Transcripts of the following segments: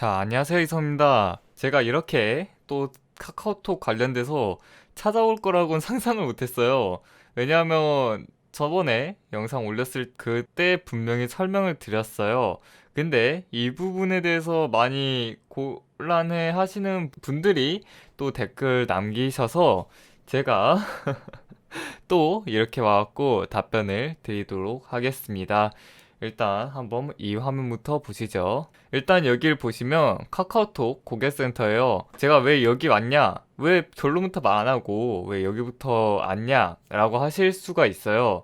자, 안녕하세요, 이성입니다. 제가 이렇게 또 카카오톡 관련돼서 찾아올 거라고는 상상을 못했어요. 왜냐하면 저번에 영상 올렸을 그때 분명히 설명을 드렸어요. 근데 이 부분에 대해서 많이 곤란해 하시는 분들이 또 댓글 남기셔서 제가 또 이렇게 와갖고 답변을 드리도록 하겠습니다. 일단 한번 이 화면부터 보시죠. 일단 여기를 보시면 카카오톡 고객센터예요. 제가 왜 여기 왔냐? 왜 결론부터 말 안 하고 왜 여기부터 왔냐? 라고 하실 수가 있어요.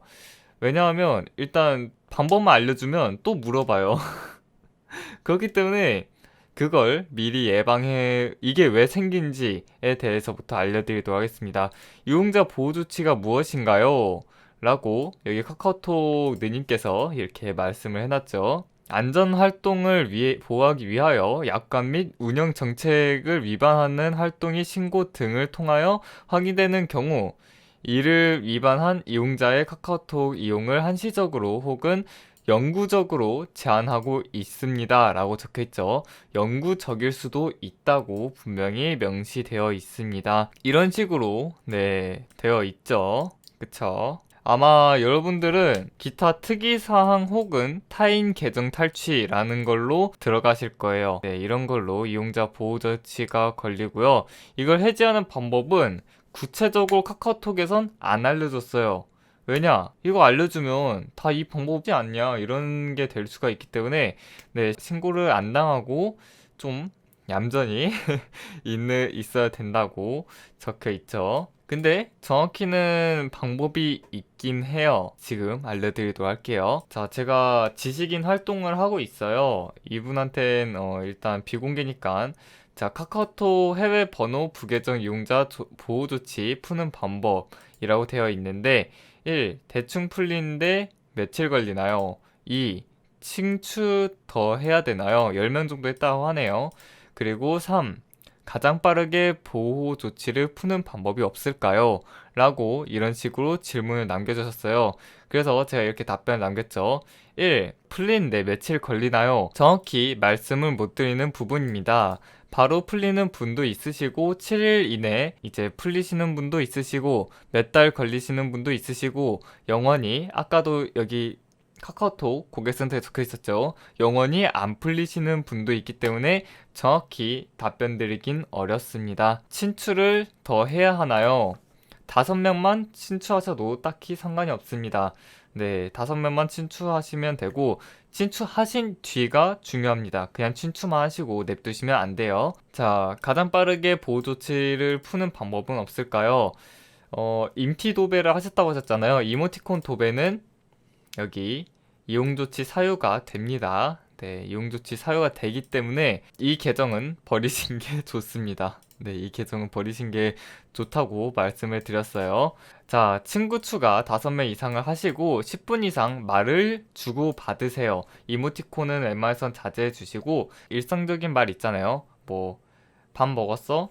왜냐하면 일단 방법만 알려주면 또 물어봐요. 그렇기 때문에 그걸 미리 예방해 이게 왜 생긴지에 대해서부터 알려드리도록 하겠습니다. 이용자 보호 조치가 무엇인가요? 라고 여기 카카오톡 느님께서 이렇게 말씀을 해놨죠. 안전 활동을 위해 보호하기 위하여 약관 및 운영 정책을 위반하는 활동이 신고 등을 통하여 확인되는 경우 이를 위반한 이용자의 카카오톡 이용을 한시적으로 혹은 영구적으로 제한하고 있습니다. 라고 적혀 있죠. 영구적일 수도 있다고 분명히 명시되어 있습니다. 이런 식으로, 네, 되어 있죠. 그쵸? 아마 여러분들은 기타 특이 사항 혹은 타인 계정 탈취라는 걸로 들어가실 거예요. 네, 이런 걸로 이용자 보호 조치가 걸리고요. 이걸 해지하는 방법은 구체적으로 카카오톡에선 안 알려줬어요. 왜냐? 이거 알려주면 다 이 방법이 아니야. 이런 게 될 수가 있기 때문에 네, 신고를 안 당하고 좀 얌전히 있는, 있어야 된다고 적혀 있죠. 근데 정확히는 방법이 있긴 해요. 지금 알려드리도록 할게요. 자, 제가 지식인 활동을 하고 있어요. 이분한텐 어, 일단 비공개니까 자, 카카오톡 해외 번호 부계정 이용자 조, 보호 조치 푸는 방법이라고 되어 있는데 1. 대충 풀리는데 며칠 걸리나요? 2. 칭추 더 해야 되나요? 10명 정도 했다고 하네요. 그리고 3. 가장 빠르게 보호 조치를 푸는 방법이 없을까요? 라고 이런 식으로 질문을 남겨주셨어요. 그래서 제가 이렇게 답변을 남겼죠. 1. 풀리는데 며칠 걸리나요? 정확히 말씀을 못 드리는 부분입니다. 바로 풀리는 분도 있으시고 7일 이내 이제 풀리시는 분도 있으시고 몇 달 걸리시는 분도 있으시고 영원히 아까도 여기 카카오톡 고객센터에 적혀 있었죠. 영원히 안 풀리시는 분도 있기 때문에 정확히 답변 드리긴 어렵습니다. 친추를 더 해야 하나요? 다섯 명만 친추하셔도 딱히 상관이 없습니다. 네, 다섯 명만 친추하시면 되고, 친추하신 뒤가 중요합니다. 그냥 친추만 하시고 냅두시면 안 돼요. 자, 가장 빠르게 보호 조치를 푸는 방법은 없을까요? 어, 임티 도배를 하셨다고 하셨잖아요. 이모티콘 도배는 여기 이용조치 사유가 됩니다. 네, 이용조치 사유가 되기 때문에 이 계정은 버리신 게 좋습니다. 네, 이 계정은 버리신 게 좋다고 말씀을 드렸어요. 자, 친구 추가 5명 이상을 하시고 10분 이상 말을 주고 받으세요. 이모티콘은 웬만해선 자제해 주시고 일상적인 말 있잖아요. 뭐, 밥 먹었어?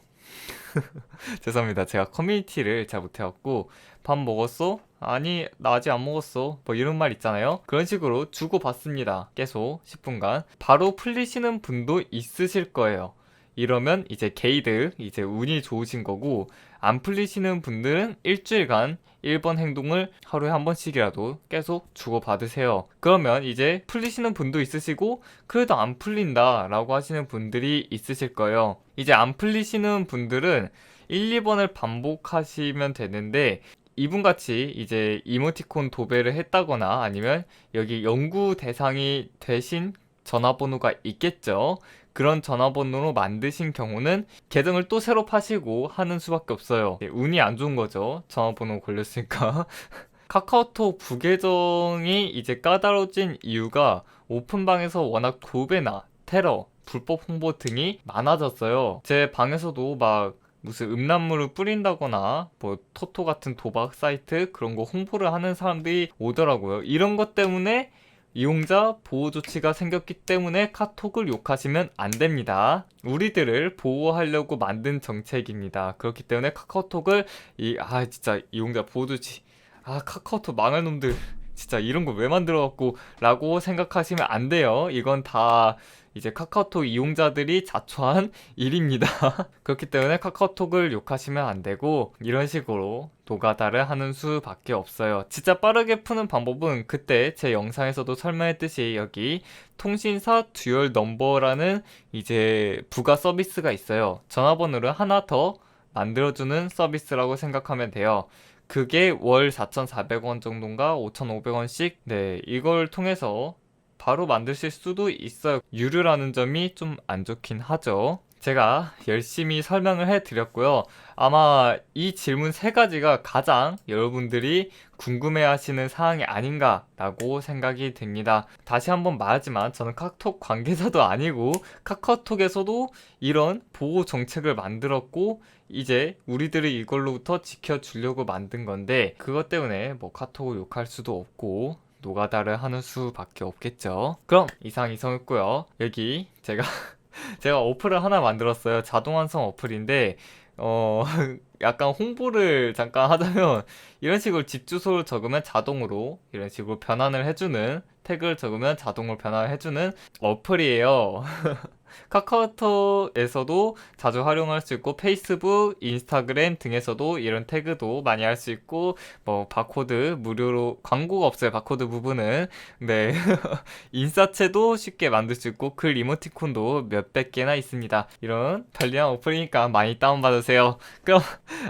죄송합니다. 제가 커뮤니티를 잘 못해갖고 밥 먹었어? 아니 나 아직 안 먹었어. 뭐 이런 말 있잖아요. 그런 식으로 주고받습니다. 계속 10분간. 바로 풀리시는 분도 있으실 거예요. 이러면 이제 게이드 이제 운이 좋으신 거고 안 풀리시는 분들은 일주일간 1번 행동을 하루에 한 번씩이라도 계속 주고받으세요. 그러면 이제 풀리시는 분도 있으시고 그래도 안 풀린다 라고 하시는 분들이 있으실 거예요. 이제 안 풀리시는 분들은 1, 2번을 반복하시면 되는데 이분같이 이제 이모티콘 도배를 했다거나 아니면 여기 연구 대상이 되신 전화번호가 있겠죠. 그런 전화번호로 만드신 경우는 계정을 또 새로 파시고 하는 수밖에 없어요. 예, 운이 안 좋은 거죠. 전화번호 걸렸으니까. 카카오톡 부계정이 이제 까다로워진 이유가 오픈방에서 워낙 도배나 테러, 불법 홍보 등이 많아졌어요. 제 방에서도 막 무슨 음란물을 뿌린다거나 뭐 토토 같은 도박 사이트 그런 거 홍보를 하는 사람들이 오더라고요. 이런 것 때문에 이용자 보호 조치가 생겼기 때문에 카톡을 욕하시면 안 됩니다. 우리들을 보호하려고 만든 정책입니다. 그렇기 때문에 카카오톡을 이 아 진짜 이용자 보호 조치 아 카카오톡 망할 놈들 진짜 이런 거 왜 만들어 갖고 라고 생각하시면 안 돼요. 이건 다 이제 카카오톡 이용자들이 자초한 일입니다. 그렇기 때문에 카카오톡을 욕하시면 안 되고 이런 식으로 노가다를 하는 수밖에 없어요. 진짜 빠르게 푸는 방법은 그때 제 영상에서도 설명했듯이 여기 통신사 듀얼 넘버라는 이제 부가 서비스가 있어요. 전화번호를 하나 더 만들어주는 서비스라고 생각하면 돼요. 그게 월 4,400원 정도인가 5,500원씩 네 이걸 통해서 바로 만드실 수도 있어요. 유료라는 점이 좀 안 좋긴 하죠. 제가 열심히 설명을 해드렸고요. 아마 이 질문 세 가지가 가장 여러분들이 궁금해 하시는 사항이 아닌가라고 생각이 됩니다. 다시 한번 말하지만 저는 카톡 관계자도 아니고 카카오톡에서도 이런 보호 정책을 만들었고 이제 우리들을 이걸로부터 지켜주려고 만든 건데 그것 때문에 뭐 카톡을 욕할 수도 없고 노가다를 하는 수밖에 없겠죠. 그럼 이상 이성했고요. 여기 제가 제가 어플을 하나 만들었어요. 자동 완성 어플인데 어 약간 홍보를 잠깐 하자면 이런 식으로 집 주소를 적으면 자동으로 이런 식으로 변환을 해주는 태그를 적으면 자동으로 변환을 해주는 어플이에요. 카카오톡에서도 자주 활용할 수 있고 페이스북, 인스타그램 등에서도 이런 태그도 많이 할 수 있고 뭐 바코드 무료로 광고가 없어요. 바코드 부분은 네 인사체도 쉽게 만들 수 있고 글 이모티콘도 몇백 개나 있습니다. 이런 편리한 어플이니까 많이 다운 받으세요. 그럼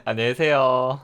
안녕히 계세요.